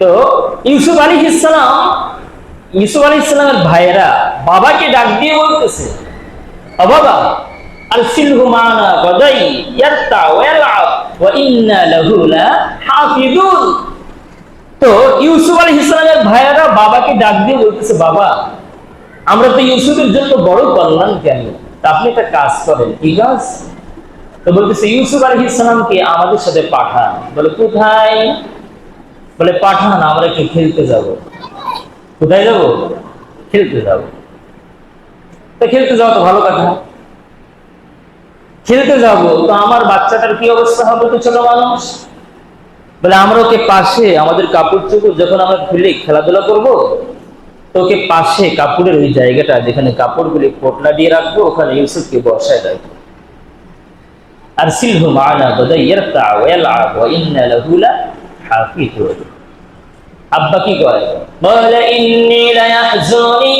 তো ইউসুফ আলী ইসলাম ইউসুফ আলী ইসলামের ভাইয়েরা বাবাকে ডাক দিয়ে বলতেছে বাবা তো ইউসুফ আলী ইসলামের ভাইয়েরা বাবাকে ডাক দিয়ে বলতেছে, বাবা, আমরা তো ইউসুফের জন্য বড় কল্যাণ কেন আপনি একটা কাজ করেন তো বলতেছে, ইউসুফ আলী ইসলামকে আমাদের সাথে পাঠান। বলে, কোথায়? বলে, পাঠান, আমরা একটু খেলতে যাব। কোথায় যাব? খেলতে যাব। তো খেলতে যাওয়া তো ভালো কথা। খেলতে যাব, তো আমার বাচ্চাটার কি অবস্থা হবে তো ছোট মানুষ? বলে, আমরা ওকে পাশে, আমাদের কাপড় চোপড় যখন আমরা খুলে খেলাধুলা করব, তো ওকে পাশে কাপড়ের ওই জায়গাটা যেখানে কাপড়গুলি পোটলা দিয়ে রাখব, ওখানে ইউসুফকে বসায় রাখব। বদাই ইয়ারতা ওয়া ইয়ালআব ওয়া ইন্না লাহু লাহাফিজুন আব্বা কি করে বলে, ইন্নী লায়াহজুনি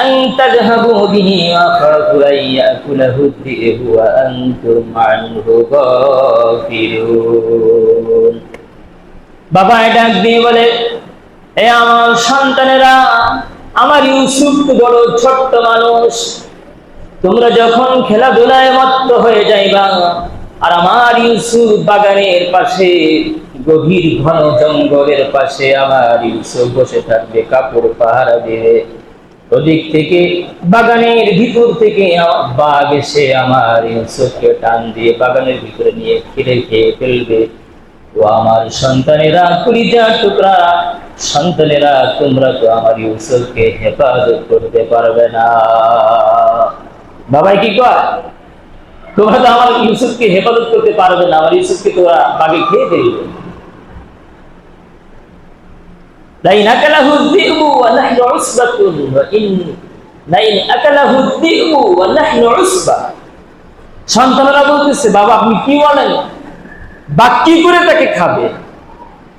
আন তাযহাবু বিহি ওয়া খাফু আন ইয়াকুলাহু যিবু ওয়া আনতুম আনহু গাফিলুন। বাবা ডাক দিয়ে বলে, এ আমার সন্তানেরা, আমার ইউসুফ বড় ছোট্ট মানুষ। তোমরা যখন খেলাধুলায় মত্ত হয়ে যাইবা, আর আমার ইউসুফ বাগানের পাশে, গভীর ঘন জঙ্গলের পাশে আমার ইউসুফ বসে থাকবে কাপড় পাহারা দিয়ে। ওদিক থেকে, বাগানের ভিতর থেকে বাঘ এসে আমার ইউসুফকে টান দিয়ে বাগানের ভিতরে নিয়ে ফিরে খেয়ে ফেলবে। ও আমার সন্তানেরা, কুড়িটা টুকরা সন্তানেরা, তোমরা তো আমার ইউসুফকে হেফাজত করতে পারবে না। বাবাই কি কয়? তোমরা তো আমার ইউসুফকে হেফাজত করতে পারবে না, আমার ইউসুফকে তোরা বাগে খেয়ে ফেলবে। করে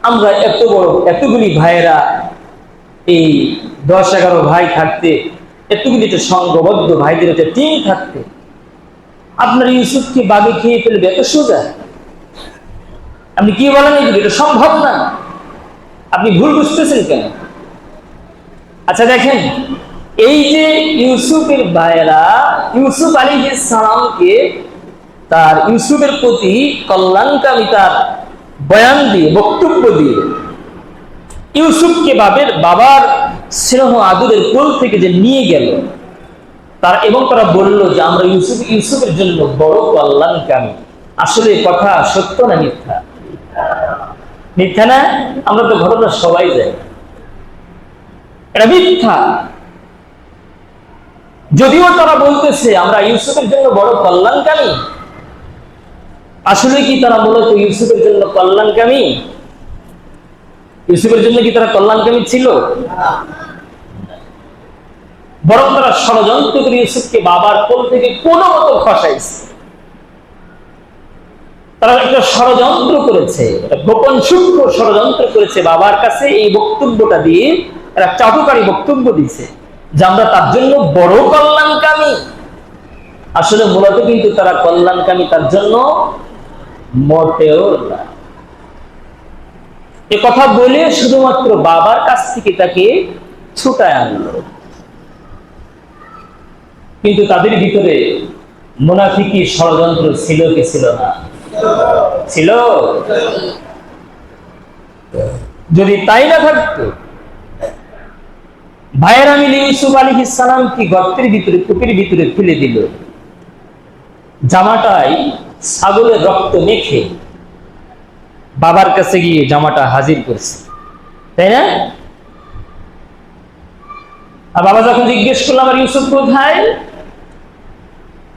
আমরা এত বড়, এতগুলি ভাইয়েরা এই দশ এগারো ভাই থাকতে এতগুলি তো সংঘবদ্ধ ভাইদের একটা টিম থাকতে আপনার ইউসুফকে বাগে খেয়ে ফেলবে, এত সোজা। আপনি কি বলেন এটা সম্ভব না। আপনি ভুল বুঝতেছেন কেন? আচ্ছা দেখেন, এই যে ইউসুফের ভাইয়েরা, ইউসুফ আলী সালামকে তার ইউসুফের প্রতি কল্যাণকামী তার বয়ান দিয়ে, বক্তব্য দিয়ে, ইউসুফকে বাবের বাবার স্নেহ আদুরের কোল থেকে যে নিয়ে গেল, তার এবং তারা বলল যে, আমরা ইউসুফ, ইউসুফের জন্য বড় কল্যাণকামী আসলে কথা সত্য না মিথ্যা? মিথ্যা না? আমরা তো ঘটনা সবাই যাই এটা মিথ্যা। যদিও তারা বলতেছে, আমরা ইউসুফের জন্য বড় কল্যাণকামী আসলে কি তারা মূলত ইউসুফের জন্য কল্যাণকামী ইউসুফের জন্য কি তারা কল্যাণকামী ছিল? বরং তারা ষড়যন্ত্র করে ইউসুফকে বাবার কোল থেকে কোনো মতো খসাইছে তারা একটা ষড়যন্ত্র করেছে গোপন সূক্ষ্ম ষড়যন্ত্র করেছে বাবার কাছে। এই বক্তব্যটা দিয়ে একটা চাটুকারী বক্তব্য দিছে যে আমরা তার জন্য বড় কল্যাণকামী। আসলে মূলত কিন্তু তারা কল্যাণকামী তার জন্য মোটেও না। এ কথা বলে শুধুমাত্র বাবার কাছ থেকে তাকে ছুটায় আনলো। কিন্তু তাদের ভিতরে মুনাফিকি ষড়যন্ত্র ছিল কি ছিল না? ছিল। যদি তাই না থাকতো, ভাইয়েরা মিলে ইউসুফ আলী ইসালাম কি গর্তের ভিতরে, কুপির ভিতরে ফেলে দিল? জামাটাই ছাগলের রক্ত মেখে বাবার কাছে গিয়ে জামাটা হাজির করছে। তাই না? আর বাবা যখন জিজ্ঞেস করল, আমার ইউসুফ কোথায়?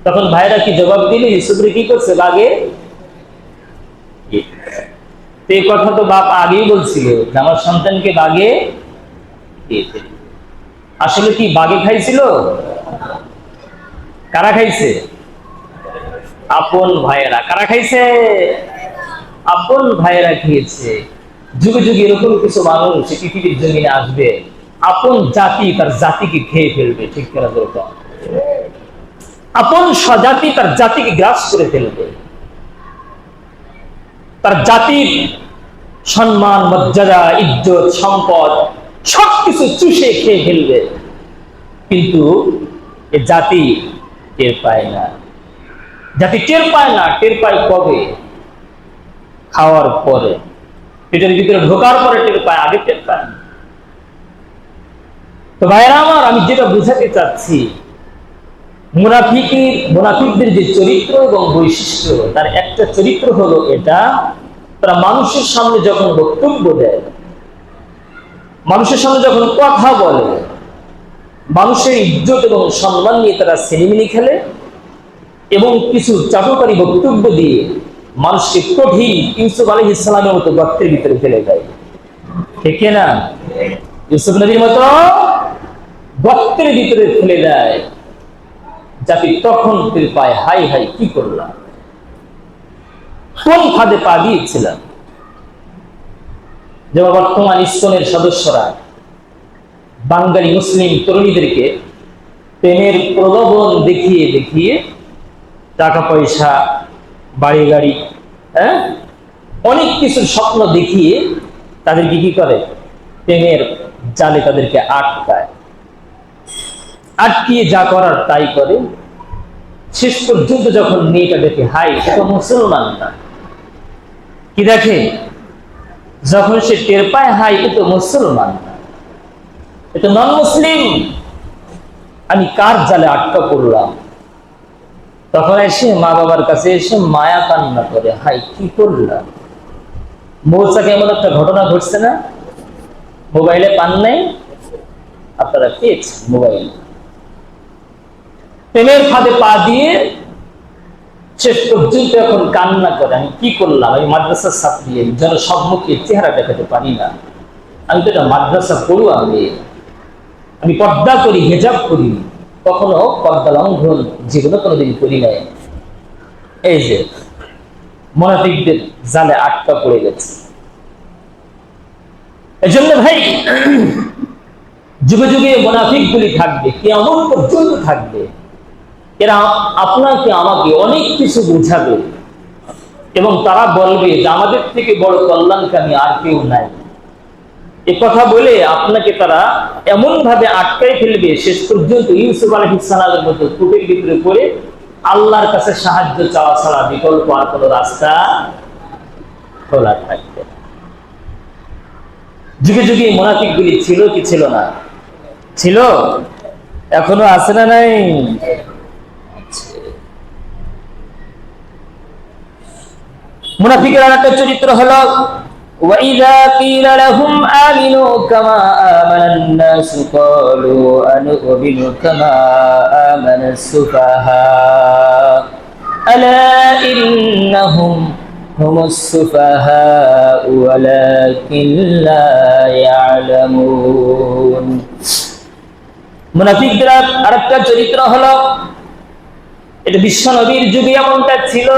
তখন ভাইরা কি জবাব দিল, ইউসুফরে কি করছে বাগে এই কথা তো বাপ আগেই বলছিল আমার সন্তানকে বাগে আসলে কি বাগে খাইছিল? কারা খাইছে? আপন ভাইয়েরা। কারা খাইছে? আপন ভাইয়েরা খেয়েছে। যুগে যুগে এরকম কিছু মানুষ পৃথিবীর জমিনে আসবে, আপন জাতি তার জাতিকে খেয়ে ফেলবে, ঠিক করা দরকার। আপন স্বজাতি তার জাতিকে গ্রাস করে ফেলবে। তার জাতির সম্মান, মর্যাদা, ইজ্জত, সম্পদ সবকিছু চুষে খেয়ে ফেলবে। কিন্তু এ জাতি টের পায় না। জাতি টের পায় না, টের পায় কবে? খাওয়ার পরে। পেটের ভিতরে ঢোকার পরে টের পায়, আগে টের পায় না। তো ভাইরা আমার, আমি যেটা বুঝাতে চাচ্ছি মুনাফিকের মুনাফিকদের যে চরিত্র এবং বৈশিষ্ট্য, তার একটা চরিত্র হলো এটা, তারা মানুষের সামনে যখন বক্তব্য দেয়, মানুষের সামনে যখন কথা বলে, মানুষের ইজ্জত এবং সম্মান নিয়ে তারা সিনেমিনি খেলে এবং কিছু চাটুকারী বক্তব্য দিয়ে মানুষকে কঠিন ইউসুফ আলী ইসলামের মতো গর্তের ভিতরে ফেলে দেয়। ঠিক না ইউসুফ নবীর মতো গর্তের ভিতরে ফেলে দেয়। জাতি তখন টের পায়, হাই হাই, কি করলাম? কোন ফাঁদে পা দিয়েছিলাম? যেমন বর্তমান ইস্কনের সদস্যরা বাঙালি মুসলিম তরুণীদেরকে প্রেমের প্রলোভন দেখিয়ে দেখিয়ে টাকা পয়সা, বাড়ি, গাড়ি হ্যাঁ? অনেক কিছুর স্বপ্ন দেখিয়ে তাদেরকে কি করে? প্রেমের জালে তাদেরকে আটকায়। আটকিয়ে যা করার তাই করে। শেষ পর্যন্ত যখন মেয়েটা দেখে হাই সে মুসলমান না। কি দেখে? যখন সে টের পায় হাই এ তো মুসলমান না। এ তো নন মুসলিম আমি কার জালে আটকা পড়লাম? তখন এসে মা বাবার কাছে এসে মায়া কান্না করে হাই কি করলাম? মৌচাকে এমন একটা ঘটনা ঘটছে না? মোবাইলে পান নাই? আপনারা পেয়েছেন মোবাইল। প্রেমের ফাঁদে পা দিয়ে শেষ পর্যন্ত এখন কান্না করে। আমি কি করলাম? আমি মাদ্রাসার ছাত্রী জনসম্মুখে চেহারা দেখাতে পারি না। আমি তো মাদ্রাসা আমি পর্দা করি, হেজাব করি। কখনো পর্দা লঙ্ঘন কোনোদিন করি নাই। এই যে, মনাফিকদের জালে আটকা পড়ে গেছে। এই জন্য ভাই, যুগে যুগে মোনাফিক গুলি থাকবে কেমন পর্যন্ত থাকবে। এরা আপনাকে, আমাকে অনেক কিছু বুঝাবে। এবং তারা বলবে যে, আমাদের থেকে বড় কল্যাণকামী আর কেউ নাই। এ কথা বলে আপনাকে তারা এমন ভাবে আটকাই ফেলবে, শেষ পর্যন্ত ইউসুফ আলহ মতো কূপের ভিতরে পড়ে আল্লাহর কাছে সাহায্য চাওয়া ছাড়া বিকল্প আর কোনো রাস্তা খোলা থাকবে। যুগে যুগে মোনাফিক গুলি ছিল কি ছিল না? ছিল? এখনও আছে না নাই? মুনাফিকের আর একটা চরিত্র হলো وَإِذَا قِيلَ لَهُمْ آمِنُوا كَمَا آمَنَ النَّاسُ قَالُوا أَنُؤْمِنُ كَمَا آمَنَ السُّفَهَاءُ أَلَا إِنَّهُمْ هم السفهاء ولكن لا يعلمون মুনাফিকদের আরেকটা চরিত্র হলো এটা বিশ্ব নবীর যুগে এমনটা ছিল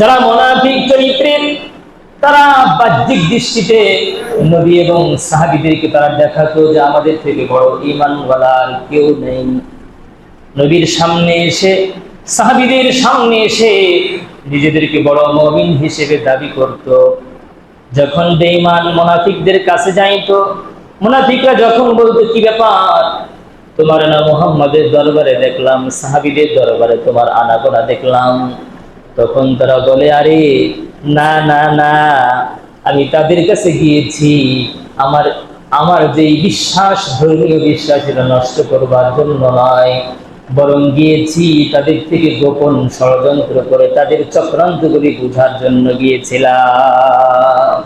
যারা মোনাফিক চরিত্রের তারা বাহ্যিক দৃষ্টিতে নবী এবং সাহাবিদেরকে তারা দেখাতো যে আমাদের থেকে বড় ইমানওয়ালা আর কেউ নেই। নবীর সামনে এসে, সাহাবিদের সামনে এসে নিজেদেরকে বড় মমিন হিসেবে দাবি করত। যখন বেঈমান মোনাফিকদের কাছে যাইতো, মোনাফিকরা যখন বলতো, কি ব্যাপার? তোমার না মোহাম্মদের দরবারে দেখলাম, সাহাবিদের দরবারে তোমার আনাগোনা দেখলাম। তখন তারা বলে, আরে, না না না, আমি তাদের কাছে গিয়েছি। আমার আমার যে বিশ্বাস, ধর্মীয় বিশ্বাস, এটা নষ্ট করবার জন্য নয়। বরং গিয়েছি তাদের থেকে গোপন ষড়যন্ত্র করে তাদের চক্রান্ত চক্রান্তগুলি বোঝার জন্য গিয়েছিলাম।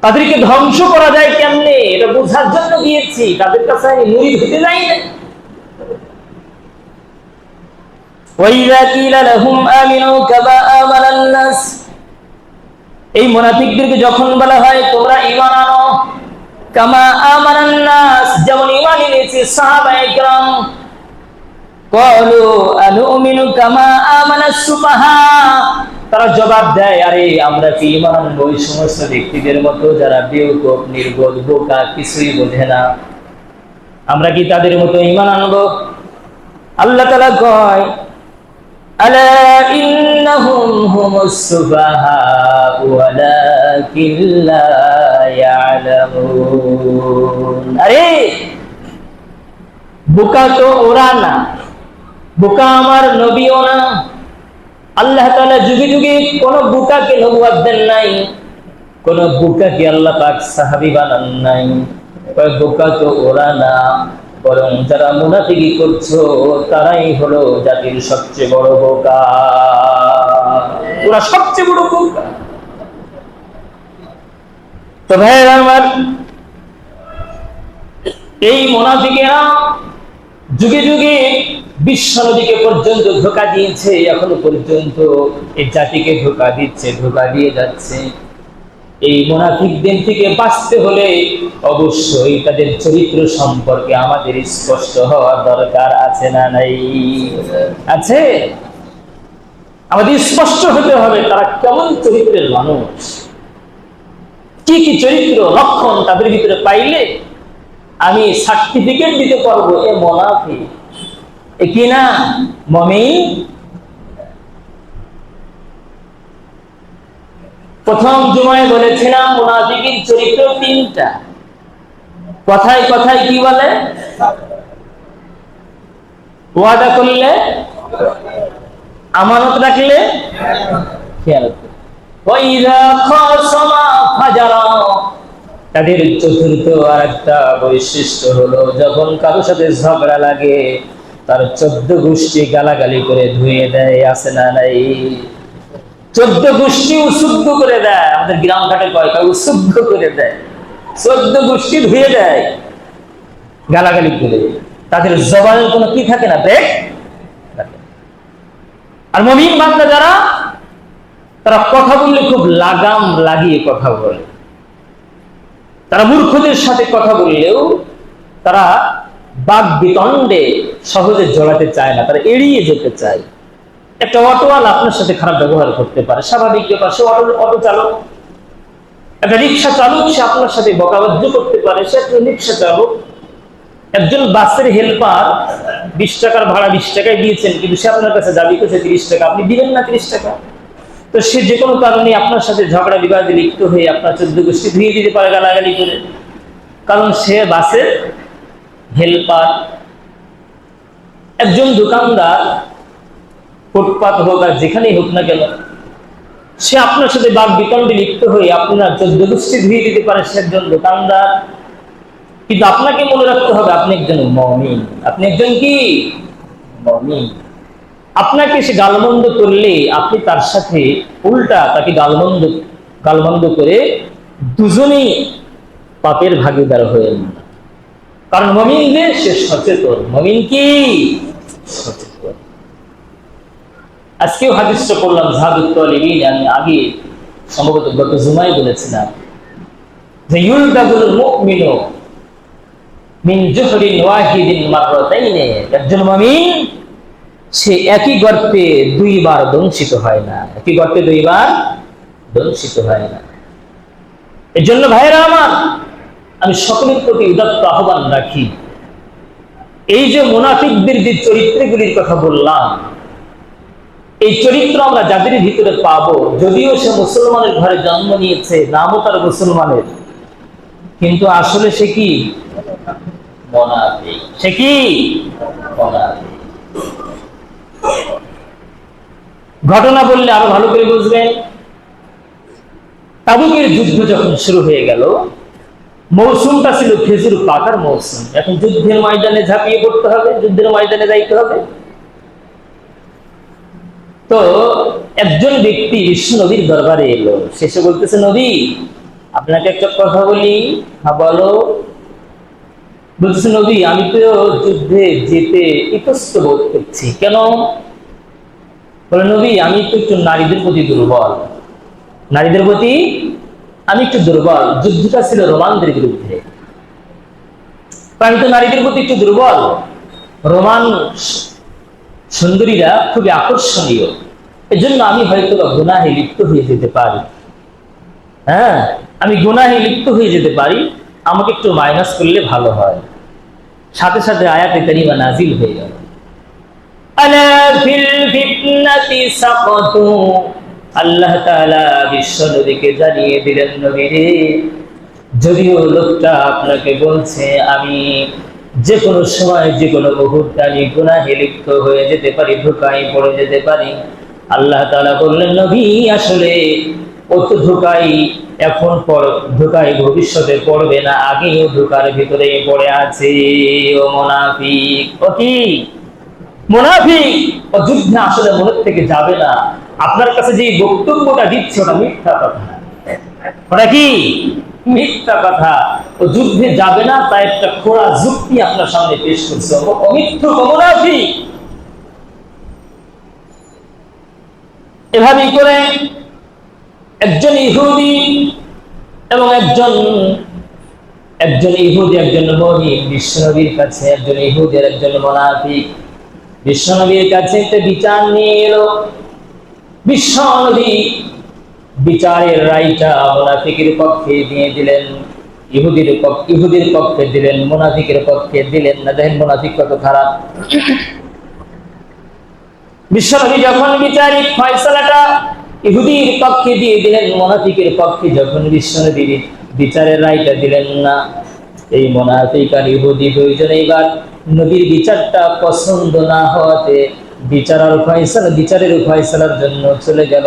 তাদেরকে ধ্বংস করা যায় কেমনে? এটা বোঝার জন্য গিয়েছি। তাদের কাছে আমি মুড়ি হতে যাই না وَإِذَا قِيلَ لَهُمْ آمِنُوا كَمَا آمَنَ النَّاسُ এই মুনাফিকদেরকে যখন বলা হয় তোমরা ঈমান আনো কামা আমানান নাস যেমন ঈমান এনেছে সাহাবায়ে کرام قالوا أنؤمن كما آمن السفهاء তারা জবাব দেয় আরে আমরা কি ঈমান আনবো ওই সমস্ত ব্যক্তিদের মতো যারা বেউকুফ নির্বোধ বোকা কিছুই বোঝে না আমরা কি তাদের মতো ঈমান আনবো আল্লাহ তাআলা কয় ألا إنهم هم السفهاء ولكن لا يعلمون আরে বোকা তো ওরা না বোকা আমার নবীও না আল্লাহ তাআলা যুগে যুগে কোন বোকাকে নবুয়ত দেন নাই কোন বোকাকে আল্লাহ পাক সাহাবী বানান নাই কয় বোকা তো ওরা না বরং যারা মুনাফিকি করছ, তারাই হলো জাতির সবচেয়ে বড় বোকা। ওরা সবচেয়ে বড় বোকা। তো ভাইয়ের আমার, এই মোনাফিকেরা যুগে যুগে বিশ্ব নদীকে পর্যন্ত ধোকা দিয়েছে, এখনও পর্যন্ত এই জাতিকে ধোকা দিচ্ছে, ধোকা দিয়ে যাচ্ছে। এই মোনাফিকদের থেকে বাঁচতে হলে অবশ্যই তাদের চরিত্র সম্পর্কে আমাদের স্পষ্ট হওয়ার দরকার আছে না নাই? আছে? আমাদের স্পষ্ট হতে হবে তারা কেমন চরিত্রের মানুষ? কি কি চরিত্র লক্ষণ তাদের ভিতরে পাইলে আমি সার্টিফিকেট দিতে পারব এ মোনাফি কি না মমিন? প্রথম জুমায় বলেছিলাম মুনাফিকের চরিত্র তিনটা। কথায় কথায় কি বলে? ওয়াদা করলে? আমানত রাখলে? খেয়াল তাদের চতুর্থ আর একটা বৈশিষ্ট্য হলো, যখন কারও সাথে ঝগড়া লাগে, তার চোদ্দ গোষ্ঠী গালাগালি করে ধুয়ে দেয় আসে না নাই? চোদ্দ গোষ্ঠী উশুদ্ধ করে দেয়। আমাদের গ্রাম ঘাটে কয় কয়? উশুদ্ধ করে দেয়। চোদ্দ গোষ্ঠী ধুয়ে দেয়। গালাগালি করে। তাদের জবানের কোনো কি থাকে না? ব্রেক আর মমিন বান্দা যারা, তারা কথা বললে খুব লাগাম লাগিয়ে কথা বলে। তারা মূর্খদের সাথে কথা বললেও তারা বাক বিতণ্ডে সহজে জড়াতে চায় না। তারা এড়িয়ে যেতে চায়। একটা অটোওয়ালা আপনার সাথে খারাপ ব্যবহার করতে পারে। স্বাভাবিক ব্যাপার, সে অটো অটো চালক। একটা রিক্সা চালক, সে আপনার সাথে বকাবাদ্য করতে পারে। সে একটা রিক্সা চালক, একজন বাসের হেল্পার। বিশ টাকার ভাড়া বিশ টাকায় দিয়েছেন, কিন্তু সে আপনার কাছে দাবি করছে তিরিশ টাকা। আপনি দিবেন না তিরিশ টাকা? তো সে যে কোনো কারণে আপনার সাথে ঝগড়া বিবাদে লিপ্ত হয়ে আপনার চোদ্দ গোষ্ঠী ধুয়ে দিতে পারে গালাগালি করে। কারণ সে বাসের হেল্পার। একজন দোকানদার ফুটপাত হোক আর যেখানেই হোক না কেন, সে আপনার সাথে বাঘ বিতণ্ডে লিপ্ত হয়ে আপনার গোষ্ঠী ধুয়ে দিতে পারে সে একজন দোকানদার। কিন্তু আপনাকে মনে রাখতে হবে আপনি একজন মমিন। আপনি একজন কি? মমিন। আপনাকে সে গালমন্দ করলে আপনি তার সাথে উল্টা তাকে গালমন্দ গালমন্দ করে দুজনেই পাপের ভাগিদার হয়ে কারণ মমিন যে, সে সচেতন। মমিন কি? সচেতন। আজকেও হাদিসটা জাহাদুত্তলিবিন আমি আগে সম্ভবত গত জুমাই বলেছিলাম। যে ইউলদাগুল মুমিনু মিন জুহরিন ওয়াহিদিন একজন সে একই গর্তে দুইবার দংশিত হয় না। একই গর্তে দুইবার দংশিত হয় না। এর জন্য ভাইরা আমার, আমি সকলের প্রতি উদাত্ত আহ্বান রাখি। এই যে মোনাফিকদের যে চরিত্রগুলির কথা বললাম এই চরিত্র আমরা যাদের ভিতরে পাবো, যদিও সে মুসলমানের ঘরে জন্ম নিয়েছে, নামও তার মুসলমানের। কিন্তু আসলে সে কি? সে কি? ঘটনা বললে আরও ভালো করে বুঝবেন। তাবুকের যুদ্ধ যখন শুরু হয়ে গেল, মৌসুমটা ছিল খেজুর পাকার মৌসুম। এখন যুদ্ধের ময়দানে ঝাঁপিয়ে পড়তে হবে, যুদ্ধের ময়দানে যাইতে হবে। তো একজন ব্যক্তি বিশ্ব নবীর দরবারে এলো। শেষে বলতেছে, নবী, আপনাকে একটা কথা বলি। হ্যাঁ বলো। বলতেছে, নবী, আমি তো যুদ্ধে যেতে ইতস্ত বোধ করছি। কেন? বলে, নবী, আমি তো একটু নারীদের প্রতি দুর্বল। নারীদের প্রতি আমি একটু দুর্বল। যুদ্ধটা ছিল রোমানদের বিরুদ্ধে। আমি তো নারীদের প্রতি একটু দুর্বল। রোমান সুন্দরীরা খুবই আকর্ষণীয়। এজন্য আমি হয়তো গুনাহে লিপ্ত হয়ে যেতে পারি। হ্যাঁ আমি গুনাহে লিপ্ত হয়ে যেতে পারি, আমাকে একটু মাইনাস করলে ভালো হয়। সাথে সাথে আয়াতে কারিমা নাজিল হয়ে গেল। আমি যে কোনো সময়, যে কোনো মুহূর্তে আমি গুনাহে লিপ্ত হয়ে যেতে পারি, ধোকায় পড়ে যেতে পারি। আল্লাহ তাআলা বললেন, নবী, আসলে ও তো ধোকাই এখন পর ধোকায় ভবিষ্যতে পড়বে না, আগেই ও ধোকার ভিতরে পড়ে আছে। ও মোনাফিক, ও কি? মোনাফিক, ও যুদ্ধে আসলে মনের থেকে যাবে না। আপনার কাছে যে বক্তব্যটা দিচ্ছে, ওটা মিথ্যা কথা। ওটা কি? মিথ্যা কথা। ও যুদ্ধে যাবে না তাই একটা খোড়া যুক্তি আপনার সামনে পেশ করছে। ও অমিথ্যুক ও এভাবেই করে একজন ইহুদি এবং একজন একজন ইহুদি, একজন মহিম বিশ্বনবীর কাছে, একজন ইহুদি আর একজন মোনাফিক। বিশ্বনবীর কাছে বিচার নিয়ে এলো। বিশ্বনবী বিচারের রায়টা মোনাফিকের পক্ষে দিয়ে দিলেন, ইহুদির পক্ষে ইহুদির পক্ষে দিলেন, মোনাফিকের পক্ষে দিলেন না। দেখেন মোনাফিক কত খারাপ। বিশ্বনবী যখন বিচারিক ফয়সালাটা ইহুদির পক্ষে দিয়ে দিলেন, মোনাফিকের পক্ষে যখন বিশ্বনবী বিচারের রায়টা দিলেন না, এই মোনাফিক আর ইহুদি দুইজনে এবার নবীর বিচারটা পছন্দ না হওয়াতে বিচারার ফয়সালা, বিচারের ফয়সালার জন্য চলে গেল।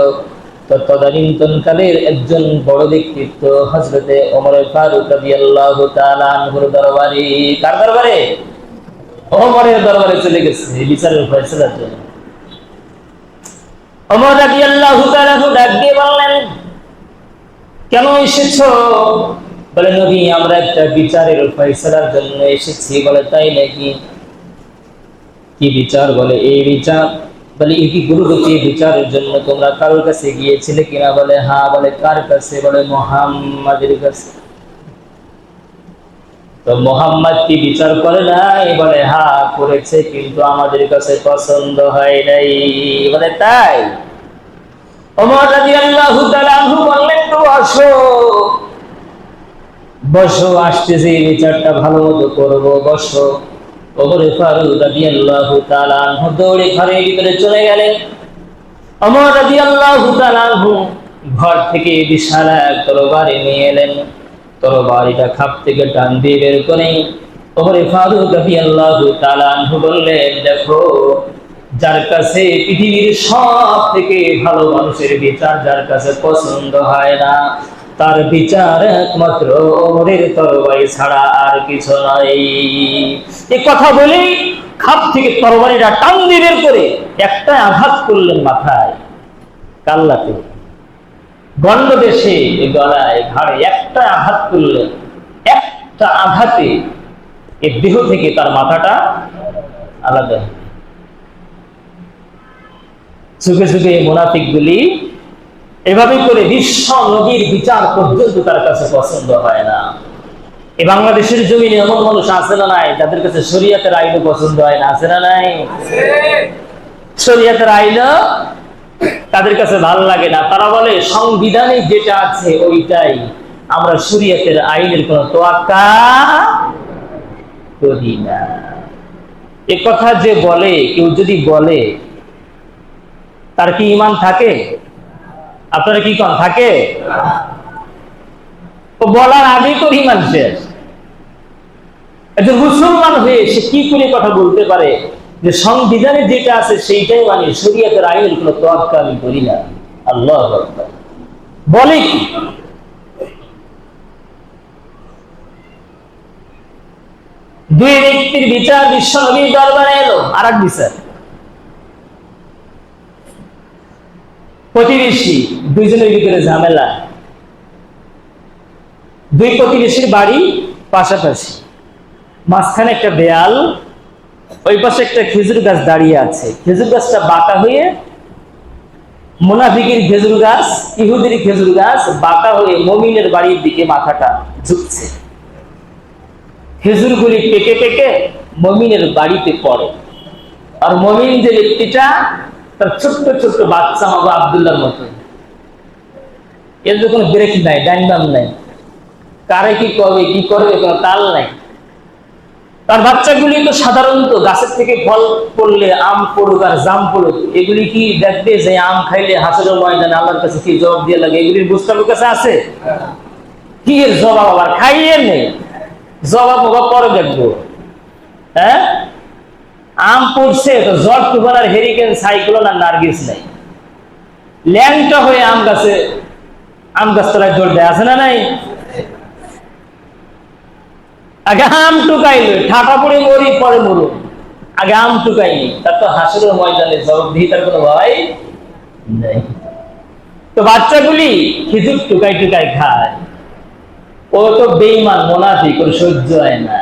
তো তদানীন্তন কালের একজন বড় ব্যক্তিত্ব হজরতে ফারুক রাদিয়াল্লাহু তাআলা আনহুর দরবারে, কার দরবারে? দরবারে চলে গেছে বিচারের ফয়সালার জন্য। রাদিয়াল্লাহু তাআলা ডাক দিয়ে বললেন, কেন এসেছ? বলে, নবী, আমরা একটা বিচারের ফয়সালার জন্য এসেছি। বলে, তাই নাকি? কি বিচার? বলে, এই বিচার বলে কি গুরুগতি বিচারের জন্য তোমরা কারোর কাছে গিয়েছিলে কিনা? বলে হ্যাঁ বলে, কার কাছে? বলে, মোহাম্মদের কাছে। তো মোহাম্মদ কি বিচার করে নাই? বলে হ্যাঁ করেছে, কিন্তু আমাদের কাছে পছন্দ হয় নাই। বলে, তাই? ওমর রাদিয়াল্লাহু তাআলা বললেন, তো আসো। বসো, আসতেছে, বিচারটা ভালো মতো করব, বসো। ওমরে ফারুক রাদিয়াল্লাহু তাআলা আনহু দৌড়ে ঘরের ভিতরে চলে গেলেন। ওমর রাদিয়াল্লাহু তাআলা আনহু ঘর থেকে বিশাল এক তরবারি নিয়ে এলেন। তরবারিটা খাপ থেকে টান দিয়ে বের করে ওমরে ফারুক রাদিয়াল্লাহু তাআলা আনহু বললেন, দেখো, যার কাছে পৃথিবীর সব থেকে ভালো মানুষের বিচার, যার কাছে পছন্দ হয় না তার বিচার একমাত্র ওমরের তরবারি ছাড়া আর কিছু নয় এই কথা বলেই খাপ থেকে তরবারিটা টান দিয়ে বের করে একটা আঘাত করলেন মাথায়। কাল্লাতে গন্ড দেশে গলায় ঘাড়ে একটা আঘাত করলেন। একটা আঘাতে এই দেহ থেকে তার মাথাটা আলাদা চুকে চুকে মোনাফিক গুলি এভাবে করে বিশ্ব নদীর বিচার পর্যন্ত তার কাছে পছন্দ হয় না। এই বাংলাদেশের জমিনে এমন মানুষ আছে না নাই যাদের কাছে শরীয়তের আইনও পছন্দ হয় না, আছে না নাই? শরীয়তের আইনও তাদের কাছে ভালো লাগে না। তারা বলে, সংবিধানে যেটা আছে ওইটাই। আমরা শরীয়তের আইনের কোন তোয়াক্কা করি না। এ কথা যে বলে, কেউ যদি বলে, তার কি ইমান থাকে? আপনারা কি কন, থাকে? বলার আগেই তো ইমান শেষ। একজন মুসলমান হয়ে সে কি করে কথা বলতে পারে? যে সংবিধানে যেটা আছে সেইটাই মানে শরীয়তের আইনের কোনো তোয়াক্কা আমি করি না। আল্লাহ বলে কি? দুই ব্যক্তির বিচার বিশ্ব নবীর দরবারে এলো আর এক বিচার। প্রতিবেশী, দুইজনের ভিতরে ঝামেলা। দুই প্রতিবেশীর বাড়ি পাশাপাশি। মাঝখানে একটা দেয়াল, ওই পাশে একটা খেজুর গাছ দাঁড়িয়ে আছে। খেজুর গাছটা বাঁকা হয়ে মোনাফিকের খেজুর গাছ, ইহুদির খেজুর গাছ বাঁকা হয়ে মমিনের বাড়ির দিকে মাথাটা ঝুঁকছে। খেজুরগুলি পেকে পেকে মমিনের বাড়িতে পড়ে। আর মমিন যে ব্যক্তিটা তার ছোট্ট ছোট্ট বাচ্চা মাগো আবদুল্লাহর মতো। এর কোনো ব্রেক নাই ডাইনাম নাই। কারে কি করবে কি করবে, কোনো তাল নাই। তার বাচ্চাগুলি তো সাধারণত গাছের থেকে ফল পড়লে আম পড়ুক আর জাম পড়ুক, এগুলি কি দেখবে যে আম খাইলে হাসির ময়দানে আল্লাহর কাছে কি জবাব দিয়ে লাগে? এগুলির বুঝটার কাছে আছে? কি এর জবাব? আবার খাইয়ে নেই জবাব পরে দেখব। হ্যাঁ? আম পড়ছে, তো জ্বর, তুফান আর হেরিকেন সাইক্লোন আর নার্গিস নাই। ল্যাংটা হয়ে আম গাছে, আম গাছ তলায় জোর দেয়, আছে না নাই? আগে আম টুকাইলো ঠাটা পড়ে মরি, পরে মরু আগে আম টুকাইনি তার তো হাসির ময়দানে জবাব দিয়ে তার কোনো ভয় নেই। তো বাচ্চাগুলি খেজুর টুকাই টুকাই খায়। ও তো বেইমান মোনাফিক ওর সহ্য হয় না।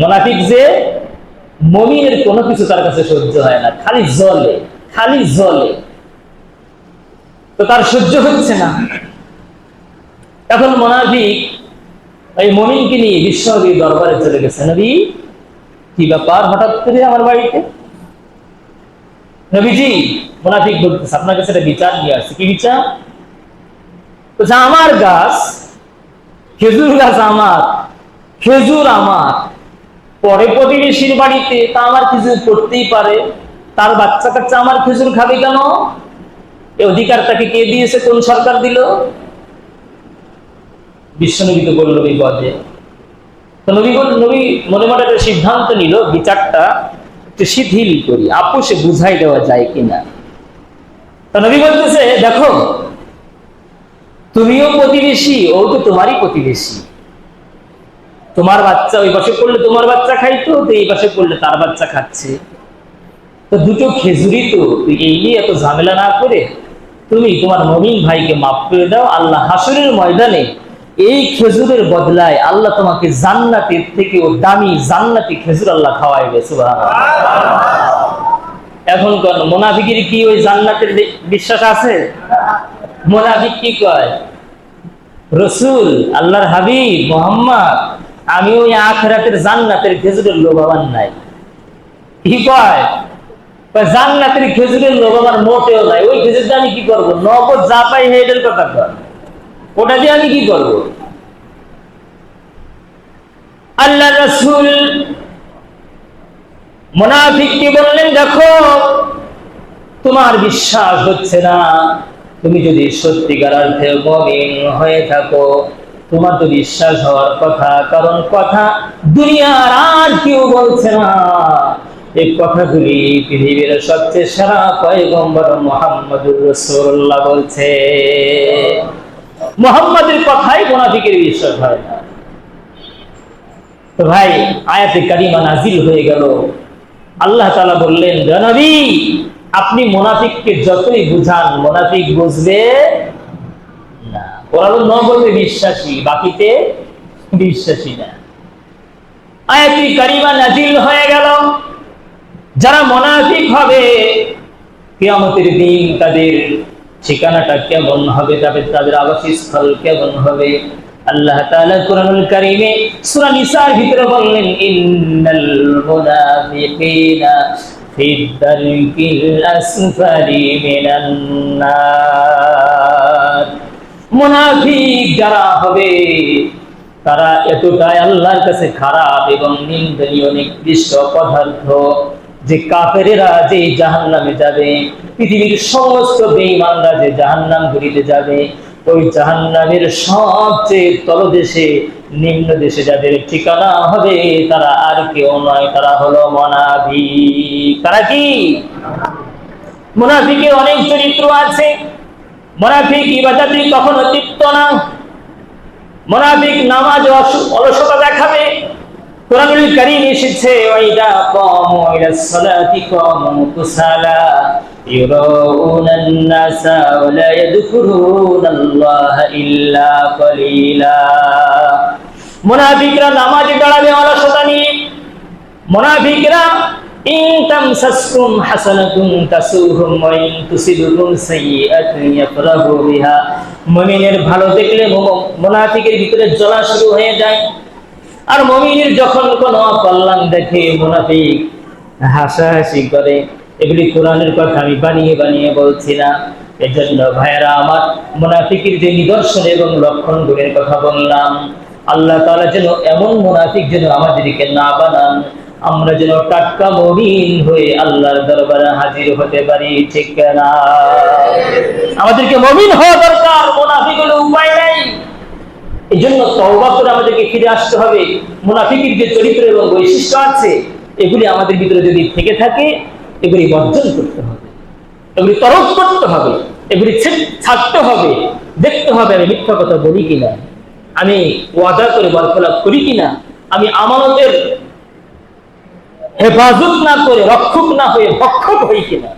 মোনাফিক যে মমিনের কোনো কিছু তার কাছে সহ্য হয় না, খালি জলে খালি জলে। তো তার সহ্য হচ্ছে না। এখন মোনাফিক এই মমিনকে নিয়ে বিশ্বনবী দরবারে চলে গেছে। নবী, কি ব্যাপার হঠাৎ করে আমার বাড়িতে? নবীজি, মোনাফিক বলতেছে, আপনার কাছে একটা বিচার নিয়ে আসছে। কি বিচার? আমার গাছ, খেজুর গাছ আমার, খেজুর আমার। পরে প্রতিবেশীর বাড়িতে, তা আমার খেজুর পড়তেই পারে। তার বাচ্চা কাচ্চা আমার খেজুর খাবে কেন? এই অধিকার কে দিয়েছে? কোন সরকার দিল? বিশ্বনবী তো বলল বিপদে তো নবী নবী মনে মনে একটা সিদ্ধান্ত নিল, বিচারটা একটু শিথিল করি, আপোষে বুঝাই দেওয়া যায় কিনা। তো নবী বলতেছে, দেখো, তুমিও প্রতিবেশী, ও তো তোমারই প্রতিবেশী। তোমার বাচ্চা ওই পাশে পড়লে তোমার বাচ্চা খাইতো, তো এই পাশে পড়লে তার বাচ্চা খাচ্ছে। তো দুটো খেজুরি তো এই নিয়ে এত ঝামেলা না করে তুমি তোমার নবীন ভাইকে মাফ করে দাও, আল্লাহ হাসুরের ময়দানে এই খেজুরের বদলায় আল্লাহ তোমাকে জান্নাতের থেকে ও দামি জান্নাতি খেজুর আল্লাহ খাওয়াইবে এখন কোন মোনাফিকের কি ওই জান্নাতের বিশ্বাস আছে? মোনাফিক কি কয়? রসুল, আল্লাহর হাবিব, মোহাম্মদ আমি ওই আখরাতের জান্নাতের খেজুরের লোভাবান নাই। কি কয়? জান্নাতের খেজুরের লোভ আমার মোটেও নাই। ওই খেজুর দিয়ে আমি কি করব? নগদ যা পাই হেডের কথা কয়। ওটা দিয়ে আমি কি করব? আল্লাহ রসুল মোনাফিককে বললেন, দেখো, তোমার বিশ্বাস হচ্ছে না। তুমি যদি সত্যিকার অর্থে মমিন হয়ে থাকো তোমার তো বিশ্বাস হওয়ার কথা, কারণ কথা দুনিয়ার আর কেউ বলছে না। এই কথাগুলি পৃথিবীর সবচেয়ে সেরা পয়গম্বর মোহাম্মদুর রসুল্লাহ বলছে। মোহাম্মদের কথাই মোনাফিকের বিশ্বাস হয় না। তো ভাই, আয়াতে কারিমা নাজিল হয়ে গেল। আল্লাহ তাআলা বললেন নবী, আপনি মোনাফিককে যতই বুঝান, মোনাফিক বুঝবে ওরা হলো নগদে বিশ্বাসী, বাকিতে বিশ্বাসী না। আয়াতি কারিমা নাজিল হয়ে গেল। যারা মোনাফিক হবে, কিয়ামতের দিন তাদের ঠিকানাটা কেমন হবে? তাদের তাদের আবাসস্থল কেমন হবে? আল্লাহ তাআলা কোরআনুল কারীমে সূরা নিসার ভিতরে বললেন, ইন্নাল মুনাফিকিনা ফিদ দারকিল আসফালি মিনান মুনাফিক যারা হবে, তারা এতটাই আল্লাহর কাছে খারাপ এবং নিন্দনীয়, নিকৃষ্ট পদার্থ যে কাফেরেরা যে জাহান্নামে যাবে, পৃথিবীর সমস্ত বেঈমানরা যে জাহান্নাম ঘুরিতে যাবে, ওই জাহান্নামের সবচেয়ে তলদেশে, নিম্ন দেশে যাদের ঠিকানা হবে, তারা আর কেউ নয়, তারা হলো মনাফিক। তারা কি? মুনাফিকের অনেক চরিত্র আছে। মোনাফিক ইবাদতি কখনো তৃপ্ত না। মোনাফিক নামাজ অলসতা দেখাবে। কোরআনুল কারীম এসেছে, ওয়াইদা কামু ইলা সালাতি কামু কুসালা ইউরাউনা আন-নাসা ওয়া লা ইয়াযকুরুনা আল্লাহ ইল্লা কলিলা মুনাফিকরা নামাজ দাঁড়াবে, অলসতা নিয়ে। মুনাফিকরা মুমিনের ভালো দেখলে মুনাফিকের ভিতরে জ্বলা শুরু হয়ে যায়। আর মুমিনের যখন কোনো কল্যাণ দেখে মোনাফিক হাসাহাসি করে, এগুলি কোরআনের কথা আমি বানিয়ে বানিয়ে বলছি না। এজন্য ভাইয়েরা আমার মোনাফিকের যে নিদর্শন এবং লক্ষণ গুণের কথা বললাম, আল্লাহ তাআলা যেন এমন মোনাফিক যেন আমাদেরকে না বানান। আমরা যেন টাটকা মমিন হয়ে আল্লাহর দরবারে হাজির হতে পারি, ঠিক না আমাদেরকে মমিন হওয়া দরকার মুনাফিক হলে উপায় নাই। এই জন্য তওবা করে আমাদেরকে ফিরে আসতে হবে। মুনাফিকের যে চরিত্র এবং বৈশিষ্ট্য আছে, এগুলি আমাদের ভিতরে যদি থেকে থাকে, এগুলি বর্জন করতে হবে। এগুলি তরক করতে হবে। এগুলি ছাড়তে হবে। দেখতে হবে আমি মিথ্যা কথা বলি কিনা। আমি ওয়াদা করে বরখলাপ করি কিনা। আমি আমানতের হেফাজত না করে, রক্ষক না হয়ে ভক্ষক হই কিনা?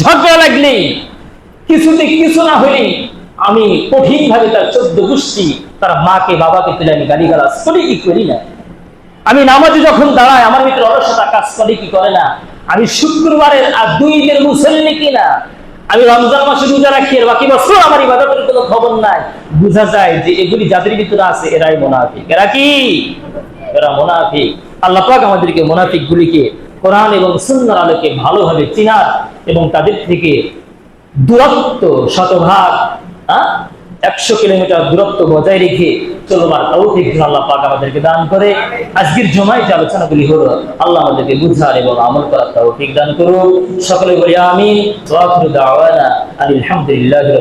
ঝগড়া লাগলেই কিছুতে কিছু না হলেই আমি কঠিন ভাবে তার চোদ্দ গোষ্ঠী, তার মাকে, বাবাকে তুলে আমি গালি গালাজ করি, কি করি না? আমি নামাজে যখন দাঁড়াই, আমার ভিতরে অলসতা কাজ করে, কি করে না? আমি শুক্রবারের আর দুই দিনের মুসল্লি কিনা? আমি রমজান মাসে রোজা রাখি আর বাকি বছর আমার ইবাদতের কোনো খবর নাই। বোঝা যায় যে এগুলি যাদের ভিতরে আছে, এরাই মোনাফিক। এরা কি? এরা মোনাফিক। আল্লাহ পাক আমাদেরকে মোনাফিক গুলিকে কোরআন এবং সুন্নার আলোকে ভালোভাবে চিনার এবং তাদের থেকে দূরত্ব শতভাগ হ্যাঁ? একশো কিলোমিটার দূরত্ব বজায় রেখে চলবার আল্লাহ পাক আমাদেরকে দান করে। আজকের জমায় যে আলোচনাগুলি হলো, আল্লাহ আমাদেরকে বুঝার এবং আমল করার তৌফিক দান করুন সকলে বলি আমিন। আলহামদুলিল্লাহি